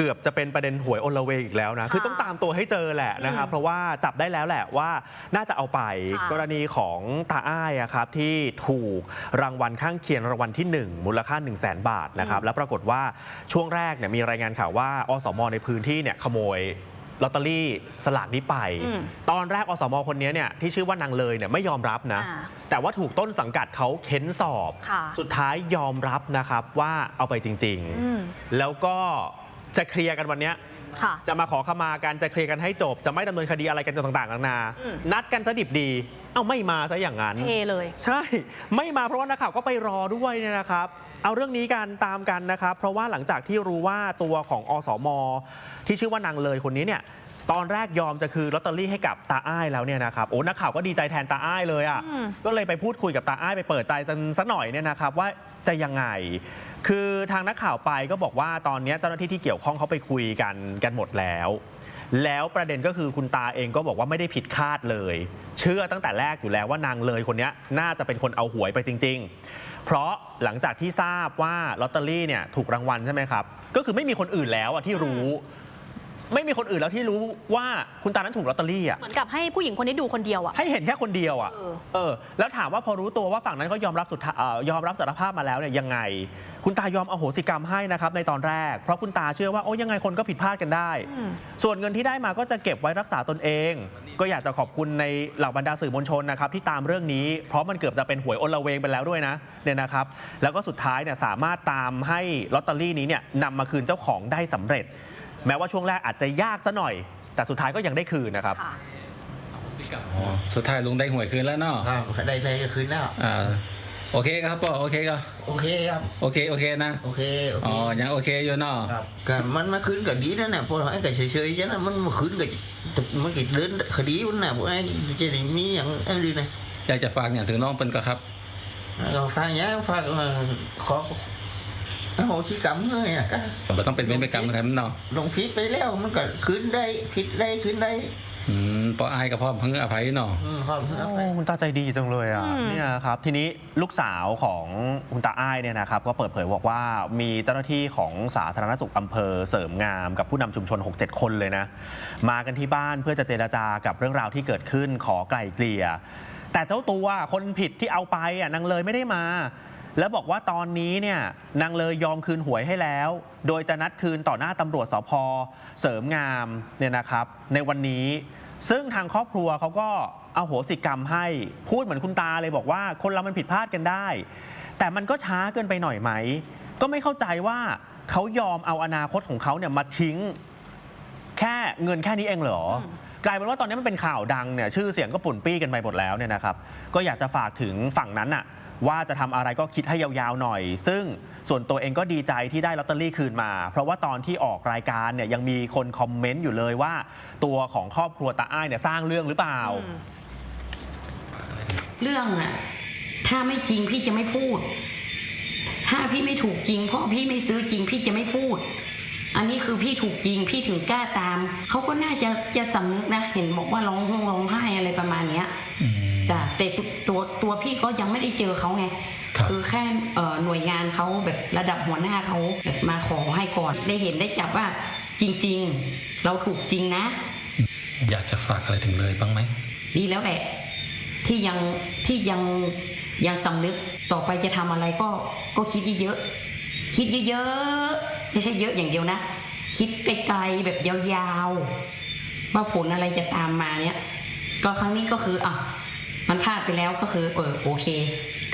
เกือบจะเป็นประเด็นหวยโอลเวงอีกแล้วนะ คือต้องตามตัวให้เจอแหละนะครับเพราะว่าจับได้แล้วแหละว่าน่าจะเอาไปค่ะกรณีของตาอ้ายอะครับที่ถูกรางวัลข้างเคียงรางวัลที่ 1 มูลค่า 1 0 0 0 0แบาทนะครับแล้วปรากฏว่าช่วงแรกเนี่ยมีรายงานข่าวว่าอสมในพื้นที่เนี่ยขโมยลอตเตอรี่สลากนี้ไปอืมตอนแรกอสมคนนี้เนี่ยที่ชื่อว่านางเลยเนี่ยไม่ยอมรับนะอ่าแต่ว่าถูกต้นสังกัดเขาเค้นสอบค่ะสุดท้ายยอมรับนะครับว่าเอาไปจริงอืมๆแล้วก็ จะเคลียร์กันวันเนี้ยค่ะ จะมาขอขมากันจะเคลียร์กันให้จบ จะไม่ดำเนินคดีอะไรกันต่างๆนานา อืม นัดกันซะดิบดี เอ้าไม่มาซะอย่างนั้น เทเลย ใช่ ไม่มาเพราะว่านักข่าวก็ไปรอด้วยเนี่ยนะครับ เอาเรื่องนี้กันตามกันนะครับ เพราะว่าหลังจากที่รู้ว่าตัวของอสม ที่ชื่อว่านางเลยคนนี้เนี่ยตอนแรกยอมจะคืนลอตเตอรี่ให้กับตาอ้ายแล้วเนี่ยนะครับโอ้นักข่าวก็ดีใจแทนตาอ้ายเลยอะอืม ก็เลยไปพูดคุยกับตาอ้ายไปเปิดใจสักหน่อยเนี่ยนะครับว่าจะยังไง คือทางนักข่าวไปก็บอกว่าตอนนี้เจ้าหน้าที่ที่เกี่ยวข้องเขาไปคุยกันกันหมดแล้ว แล้วประเด็นก็คือคุณตาเองก็บอกว่าไม่ได้ผิดคาดเลย เชื่อตั้งแต่แรกอยู่แล้วว่านางเลยคนนี้น่าจะเป็นคนเอาหวยไปจริง ๆ เพราะหลังจากที่ทราบว่าลอตเตอรี่เนี่ยถูกรางวัลใช่ไหมครับ ก็คือไม่มีคนอื่นแล้วอะที่รู้ ไม่มีคนอื่นแล้วที่รู้ว่าคุณตานั้นถูกลอตเตอรี่อะเหมือนกับให้ผู้หญิงคนนี้ดูคนเดียวอะให้เห็นแค่คนเดียวอะเออ เออ แล้วถามว่าพอรู้ตัวว่าฝั่งนั้นเขายอมรับสุดท้ายเอ่อยอมรับสารภาพมาแล้วเนี่ยยังไง คุณตายอมอโหสิกรรมให้นะครับในตอนแรก เพราะคุณตาเชื่อว่าโอ้ยังไงคนก็ผิดพลาดกันได้ อืม ส่วนเงินที่ได้มาก็จะเก็บไว้รักษาตนเอง ก็อยากจะขอบคุณในเหล่าบรรดาสื่อมวลชนนะครับที่ตามเรื่องนี้ เพราะมันเกือบจะเป็นหวยอลเวงไปแล้วด้วยนะเนี่ยนะครับ แล้วก็สุดท้ายเนี่ยสามารถตามให้ลอตเตอรี่นี้เนี่ยนำมาคืนเจ้าของได้สำเร็จ แม้ว่าช่วงแรกอาจจะยากซะหน่อย แต่สุดท้ายก็ยังได้คืนนะครับ ค่ะอ๋อสุดท้ายลุงได้หวยคืนแล้วเนาะครับได้ได้ก็คืนแล้ว อ่าโอเคครับป่อโอเคก็โอเคครับ โอเคโอเคนะโอเคโอเคอ๋อยังโอเคอยู่เนาะครับก็มันมาคืนก็ดีนะเนี่ยพวกไอ้ก็เฉยๆใช่ไหมมันมาคืนก็มันก็เดินคดีมันน่ะพวกไอ้จะได้มีอย่างอะไรนะอยากจะฝากอย่างถึงน้องเป็นก็ครับเราฟังเนี้ยฟังขอ โอ้โหขี้กรรมเลยอะก็บ่ต้องเป็นเวรเป็นกรรมนะครับเนาะลงฟิตไปแล้วมันก็คืนได้ผิดได้คืนได้อืมปออายกับพ่อเพิ่งอภัยเนาะ อืมขอบคุณครับโอ้คุณตาใจดีจังเลยอะอืม เนี่ยครับทีนี้ลูกสาวของคุณตาอ้ายเนี่ยนะครับก็เปิดเผยบอกว่ามีเจ้าหน้าที่ของสาธารณสุขอำเภอเสริมงามกับผู้นำชุมชน 6-7 คนเลยนะมากันที่บ้านเพื่อจะเจรจากับเรื่องราวที่เกิดขึ้นขอไกล่เกลี่ย แต่เจ้าตัวคนผิดที่เอาไปอะนางเลยไม่ได้มา แล้วบอกว่าตอนนี้เนี่ยนางเลยยอมคืนหวยให้แล้ว โดยจะนัดคืนต่อหน้าตำรวจสพเสริมงามเนี่ยนะครับ ในวันนี้ ซึ่งทางครอบครัวเขาก็เอาโหสิกรรมให้พูดเหมือนคุณตาเลยบอกว่าคนเรามันผิดพลาดกันได้ แต่มันก็ช้าเกินไปหน่อยไหม ก็ไม่เข้าใจว่าเขายอมเอาอนาคตของเขาเนี่ยมาทิ้ง แค่เงินแค่นี้เองเหรออมกลายเป็นว่าตอนนี้มันเป็นข่าวดังเนี่ยชื่อเสียงก็ปุ่นปี้กันไปหมดแล้วเนี่ยนะครับ ก็อยากจะฝากถึงฝั่งนั้นน่ะ ว่าจะทำอะไรก็คิดให้ยาวๆหน่อย ซึ่งส่วนตัวเองก็ดีใจที่ได้ลอตเตอรี่คืนมา เพราะว่าตอนที่ออกรายการเนี่ยยังมีคนคอมเมนต์อยู่เลยว่า ตัวของครอบครัวตาอ้ายเนี่ยสร้างเรื่องหรือเปล่าอืมเรื่องอะถ้าไม่จริงพี่จะไม่พูด ถ้าพี่ไม่ถูกจริง เพราะพี่ไม่ซื้อจริงพี่จะไม่พูด อันนี้คือพี่ถูกจริงพี่ถึงกล้าตาม เขาก็น่าจะจะสำนึกนะ เห็นบอกว่าร้องห้องร้องไห้อะไรประมาณเนี้ยอืม จ้ะแต่ตัวตัวตัวพี่ก็ยังไม่ได้เจอเขาไงครับอแค่เอ่อหน่วยงานเขาแบบระดับหัวหน้าเขาแบบมาขอให้ก่อนได้เห็นได้จับว่าจริง ๆ เราถูกจริงนะ อยากจะฝากอะไรถึงเลยบ้างไหม ดีแล้วแหละ ที่ยังที่ยังยังสำนึกต่อไปจะทำอะไรก็ก็คิดเยอะๆคิดเยอะๆไม่ใช่เยอะอย่างเดียวนะ คิดไกลๆแบบยาวๆว่าผลอะไรจะตามมาเนี่ย ก็ครั้งนี้ก็คืออะ มันพลาดไปแล้วก็คือเออโอเค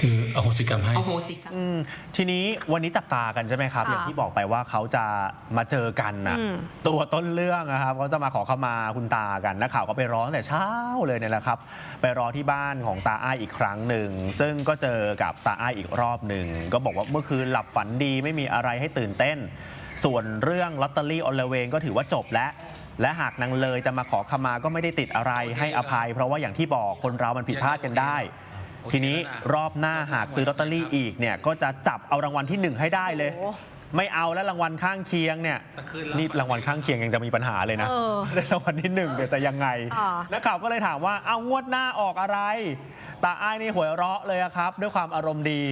คืออโหสิกรรมให้ เอาโหสิกรรม อืมทีนี้วันนี้จับตากันใช่ไหมครับ ค่ะอย่างที่บอกไปว่าเขาจะมาเจอกันนะอืม ตัวต้นเรื่องนะครับเขาจะมาขอขมาคุณตากันนักข่าวก็ไปรอตั้งแต่เช้าเลยเนี่ยแหละครับ ไปรอที่บ้านของตาอ้ายอีกครั้งหนึ่ง ซึ่งก็เจอกับตาอ้ายอีกรอบหนึ่งก็บอกว่าเมื่อคืนหลับฝันดีไม่มีอะไรให้ตื่นเต้น ส่วนเรื่องลอตเตอรี่อลเวงก็ถือว่าจบแล้ว และหากนางเลยจะมาขอขมาก็ไม่ได้ติดอะไรให้อภัย เพราะว่าอย่างที่บอกคนเรามันผิดพลาดกันได้โอเคทีนี้แล้วนะรอบหน้าหากซื้อลอตเตอรี่อีกเนี่ยก็จะจับเอารางวัลที่หนึ่งให้ได้เลยโอ้ไม่เอาแล้วรางวัลข้างเคียงเนี่ยตะคืนแล้วนี่รางวัลข้างเคียงยังจะมีปัญหาเลยนะเออได้รางวัลที่หนึ่งเดี๋ยวจะยังไงอ่านักข่าวก็เลยถามว่าเอางวดหน้าออกอะไรตาอ้ายนี่หัวเราะเลยอะครับ ด้วยความอารมณ์ดี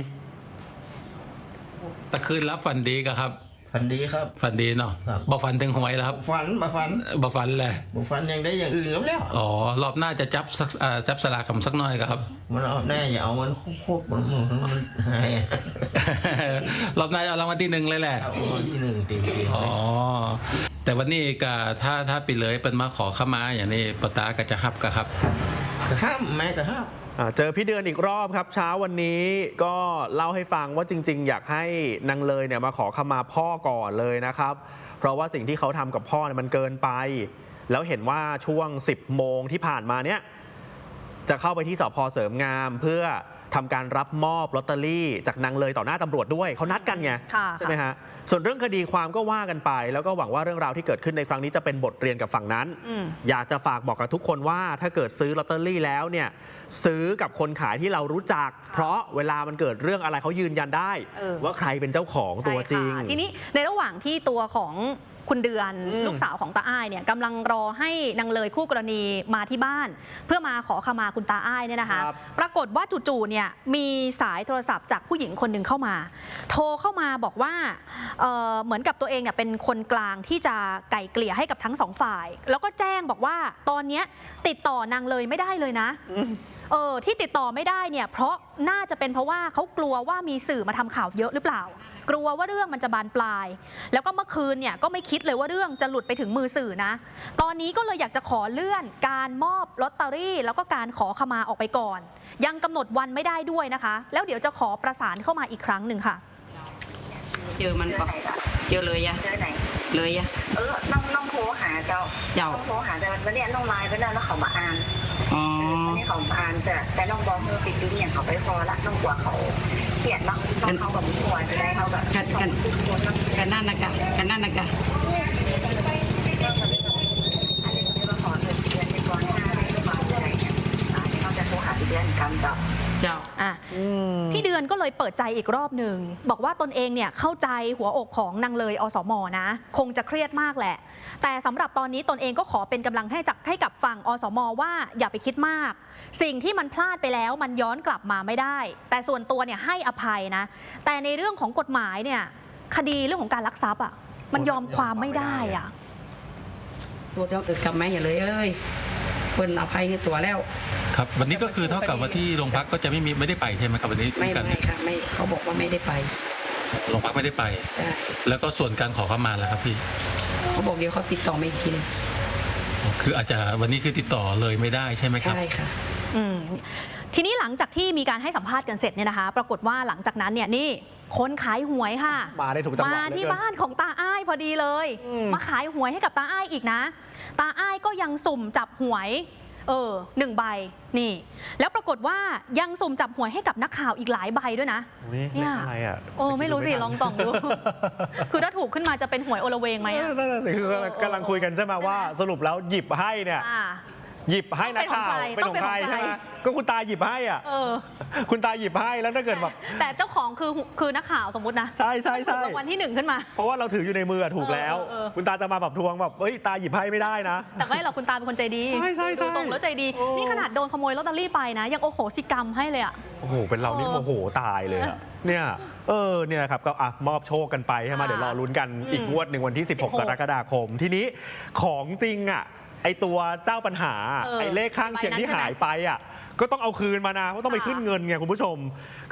ตะคืนรับฝันดีก็ครับ ฝันดีครับ ฝันดีเนาะครับ บ่ฝันถึงหวยแล้วครับฝันมาฝันบ่ฝันเลย บ่ฝันอย่างใดอย่างอื่นแล้วแล้วอ๋อ รอบหน้าจะจับสักอ่าจับสลากกับสักหน่อยครับ มันเอาแน่อย่าเอามันโคกๆมันมันหายรอบหน้าจะเอารางวัลที่หนึ่งเลยแหละ เอาคนที่หนึ่งตีตีอ๋อ แต่วันนี้ก็ถ้าถ้าไปเลยเป็นมาขอขมาอย่างนี้ปตาก็จะฮับก็ครับ ก็ห้ามแม่ก็ห้ามเจอพี่เดือนอีกรอบครับ เช้าวันนี้ก็เล่าให้ฟังว่าจริง ๆ อยากให้นางเลยเนี่ยมาขอขมาพ่อก่อนเลยนะครับ เพราะว่าสิ่งที่เขาทำกับพ่อเนี่ยมันเกินไป แล้วเห็นว่าช่วง 10 โมงที่ผ่านมาเนี่ยจะเข้าไปที่สพเสริมงามเพื่อ ทำการรับมอบลอตเตอรี่จากนางเลยต่อหน้าตำรวจด้วยเขานัดกันไงค่ะใช่ไหมฮะส่วนเรื่องคดีความก็ว่ากันไป แล้วก็หวังว่าเรื่องราวที่เกิดขึ้นในครั้งนี้จะเป็นบทเรียนกับฝั่งนั้นอืมอยากจะฝากบอกกับทุกคนว่าถ้าเกิดซื้อลอตเตอรี่แล้วเนี่ยซื้อกับคนขายที่เรารู้จัก เพราะเวลามันเกิดเรื่องอะไรเขายืนยันได้เออว่าใครเป็นเจ้าของตัวจริงใช่ค่ะทีนี้ในระหว่างที่ตัวของ คุณเดือนอืม ลูกสาวของตาอ้ายเนี่ยกำลังรอให้นางเลยคู่กรณีมาที่บ้าน เพื่อมาขอขมาคุณตาอ้ายเนี่ยนะคะ ครับปรากฏว่าจู่ๆเนี่ยมีสายโทรศัพท์จากผู้หญิงคนหนึ่งเข้ามา โทรเข้ามาบอกว่าเอ่อเหมือนกับตัวเองเนี่ยเป็นคนกลางที่จะไก่เกลี่ยให้กับทั้งสองฝ่าย แล้วก็แจ้งบอกว่าตอนเนี้ยติดต่อนางเลยไม่ได้เลยนะ เออที่ติดต่อไม่ได้เนี่ยเพราะน่าจะเป็นเพราะว่าเขากลัวว่ามีสื่อมาทำข่าวเยอะหรือเปล่า กลัวว่าเรื่องมันจะบานปลาย แล้วก็เมื่อคืนเนี่ยก็ไม่คิดเลยว่าเรื่องจะหลุดไปถึงมือสื่อนะ ตอนนี้ก็เลยอยากจะขอเลื่อนการมอบลอตเตอรี่ แล้วก็การขอขมาออกไปก่อน ยังกำหนดวันไม่ได้ด้วยนะคะ แล้วเดี๋ยวจะขอประสานเข้ามาอีกครั้งหนึ่งค่ะเจอมันก็เจอเลยอะเจอไหนเลยอะเออน้องน้องโทรหาเจ้าเจ้าน้องโทรหาแต่วันเนี้ยน้องไลน์ไปแล้วแล้วเขามาอ่าน อ๋อวันนี้เขามาอ่านแต่แต่น้องบอกเธอปิดดูเนี่ยเขาไปพอละน้องกลัวเขาเกลียดเนาะน้องเขาแบบหัวจะได้เขาแบบกันกันคนน้องกันนั่นนะกะกันนั่นนะกะ ก็ขอเงินเดือนไปก่อนหน้าได้หรือเปล่าอะไรเนี่ยอ่าเขาจะโทรหาเดือนกำเจ้า เจ้า อะพี่เดือ นก็เลยเปิดใจอีกรอบหนึ่ง บอกว่าตนเองเนี่ยเข้าใจหัวอกของนางเลยอสมนะ คงจะเครียดมากแหละ แต่สำหรับตอนนี้ตนเองก็ขอเป็นกำลังให้จักให้กับฝั่งอสมว่าอย่าไปคิดมาก สิ่งที่มันพลาดไปแล้วมันย้อนกลับมาไม่ได้ แต่ส่วนตัวเนี่ยให้อภัยนะ แต่ในเรื่องของกฎหมายเนี่ยคดีเรื่องของการลักทรัพย์อะมันยอมความไม่ได้อะตัวเจ้าเกิดกับแม่อย่าเลยเอ้ยเปิ้นอภัยให้ตัวแล้ว ครับวันนี้ก็คือเท่ากับว่าที่โรงพักก็จะไม่มีไม่ได้ไปใช่ไหมครับวันนี้ไม่กันไม่ค่ะไม่เขาบอกว่าไม่ได้ไปโรงพักไม่ได้ไปใช่แล้วก็ส่วนการขอขมาแล้วครับพี่เขาบอกเดี๋ยวเขาติดต่อมาอีกทีหนึงคืออาจจะวันนี้คือติดต่อเลยไม่ได้ใช่ไหมครับใช่ค่ะอืมทีนี้หลังจากที่มีการให้สัมภาษณ์กันเสร็จเนี่ยนะคะ ปรากฏว่าหลังจากนั้นเนี่ยนี่คนขายหวยค่ะ มาได้ถูกจังหวะมาที่เหลือเกินบ้านของตาอ้ายพอดีเลยอืมมาขายหวยให้กับตาอ้ายอีกนะ ตาอ้ายก็ยังสุ่มจับหวย เออหนึ่งใบนี่ แล้วปรากฏว่ายังสุ่มจับหวยให้กับนักข่าวอีกหลายใบด้วยนะอุ๊ยเนี่ยเลขอะไรอะโอ้ไม่รู้สิทันลองส่องดู คือถ้าถูกขึ้นมาจะเป็นหวยโอละเวงไหมเออะอนั่นน่ะสิคือกำลังคุยกันใช่ไหมว่า สรุปแล้วหยิบให้เนี่ย อ่า หยิบให้นักข่าวต้เป็อนงขเป็อนงของใครใครใช่ไหมก็คุณตาหยิบให้อะเออคุณตาหยิบให้แล้วถ้าเกิดแบบแต่เจ้าของคือคือนักข่าวสมมตินะใช่ใช่ใช่ถูกรางวัลที่หนึ่งขึ้นมา เพราะว่าเราถืออยู่ในมืออะถูกแล้วเออเออคุณตาจะมาแบบทวงแบบเอ้ยตาหยิบให้ไม่ได้นะ แต่ไม่หรอกคุณตาเป็นคนใจดีใช่ใช่ใช่ดูทรงแล้วใจดีโอ้นี่ขนาดโดนขโมยลอตเตอรี่ไปนะ ยังโอโหสิกรรมให้เลยอะโอ้โหเป็นเรานี่เออโมโหตายเลยอะเนี่ยเออเนี่ยนะครับก็อะมอบโชคกันไปใช่ไหมค่ะเดี๋ยวรอลุ้นกันอืมอีกงวดหนึ่งวันที่16 16 กรกฎาคมทีนี้ของจริงอะ ไอตัวเจ้าปัญหา เออไอเลขข้างเคียงที่ใบนั้นใช่ไหมหายไปอะ ก็ต้องเอาคืนมานะเพราะต้องไปค่ะขึ้นเงินไงคุณผู้ชม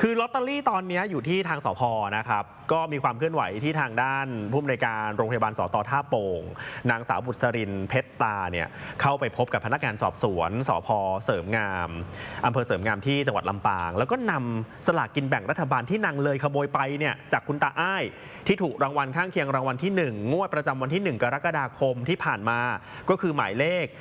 คือลอตเตอรี่ตอนเนี้ยอยู่ที่ทางสพนะครับก็มีความเคลื่อนไหวที่ทางด้านผู้อำนวยการโรงพยาบาลสตท่าโป่ง นางสาวบุษรินเพชรตาเนี่ยเข้าไปพบกับพนักงานสอบสวนสพเสริมงามอำเภอเสริมงามที่จังหวัดลำปาง แล้วก็นำสลากกินแบ่งรัฐบาลที่นางเลยขโมยไปเนี่ยจากคุณตาอ้ายที่ถูกรางวัลข้างเคียงรางวัลที่ 1 งวดประจำวันที่ 1 กรกฎาคมที่ผ่านมา ก็คือหมายเลข 434504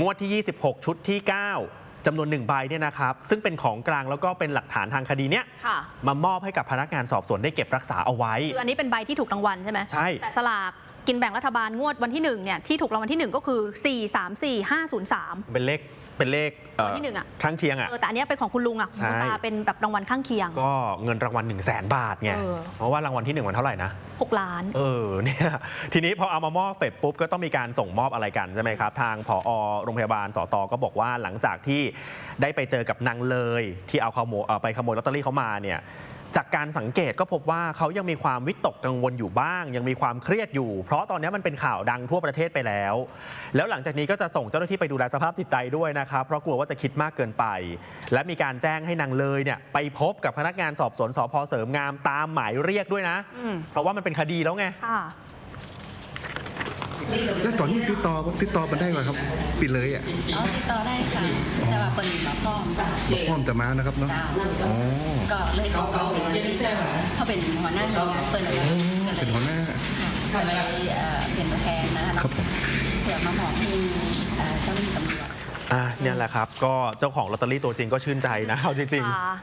งวดที่ 26 ชุดที่ 9จำนวนหนึ่งใบเนี่ยนะครับซึ่งเป็นของกลางแล้วก็เป็นหลักฐานทางคดีเนี้ยค่ะ มามอบให้กับพนักงานสอบสวนได้เก็บรักษาเอาไว้ คืออันนี้เป็นใบที่ถูกรางวัลใช่ไหมใช่ แต่สลากกินแบ่งรัฐบาลงวดวันที่หนึ่งเนี่ยที่ถูกรางวัลที่หนึ่งก็คือ 4 3 4 5 0 3 เป็นเลข เป็นเลขเอ่อรางวัลที่หนึ่งอะ ข้างเคียงอะ เออแต่อันเนี้ยเป็นของคุณลุงอะของคุณใช่ ตาเป็นแบบรางวัลข้างเคียง ก็เงินรางวัล1 0 0 0 0แบาทไงเออ เพราะว่ารางวัลที่1มันเท่าไหร่นะ 6 ล้าน เออเนี่ยทีนี้พอเอามามอบเสร็จปุ๊บก็ต้องมีการส่งมอบอะไรกันใช่ไหมครับ ทางผอโรงพยาบาลสตก็บอกว่าหลังจากที่ได้ไปเจอกับนางเลยที่เอาขโมยเอาไปขโมยลอตเตอรี่เขามาเนี่ย จากการสังเกตก็พบว่าเขายังมีความวิตกกังวลอยู่บ้าง ยังมีความเครียดอยู่ เพราะตอนนี้มันเป็นข่าวดังทั่วประเทศไปแล้ว แล้วหลังจากนี้ก็จะส่งเจ้าหน้าที่ไปดูแลสภาพจิตใจด้วยนะครับเพราะกลัวว่าจะคิดมากเกินไป และมีการแจ้งให้นางเลยเนี่ยไปพบกับพนักงานสอบสวนสพเสริมงามตามหมายเรียกด้วยนะอืมเพราะว่ามันเป็นคดีแล้วไงค่ะ แล้วตอนนี้ติดต่อติดต่อมันได้ไหมครับ ปิดเลยอะอ๋อติดต่อได้ค่ะ แต่ว่าคนมาพร้อมจ้ะพร้อมจะมานะครับเนาะเจ้าอ๋อก็เลยเขาเขาเขาเป็นหัวหน้าหน่วยงานเปิดเลยเป็นหัวหน้าก็เลยเอ่อเป็นตัวแทนนะคะครับผมเผื่อมาหมอบให้เอ่อเจ้าหน้าที่ตำรวจ อะเนี่ยแหละครับ ก็เจ้าของลอตเตอรี่ตัวจริงก็ชื่นใจนะเอาจริงค่ะ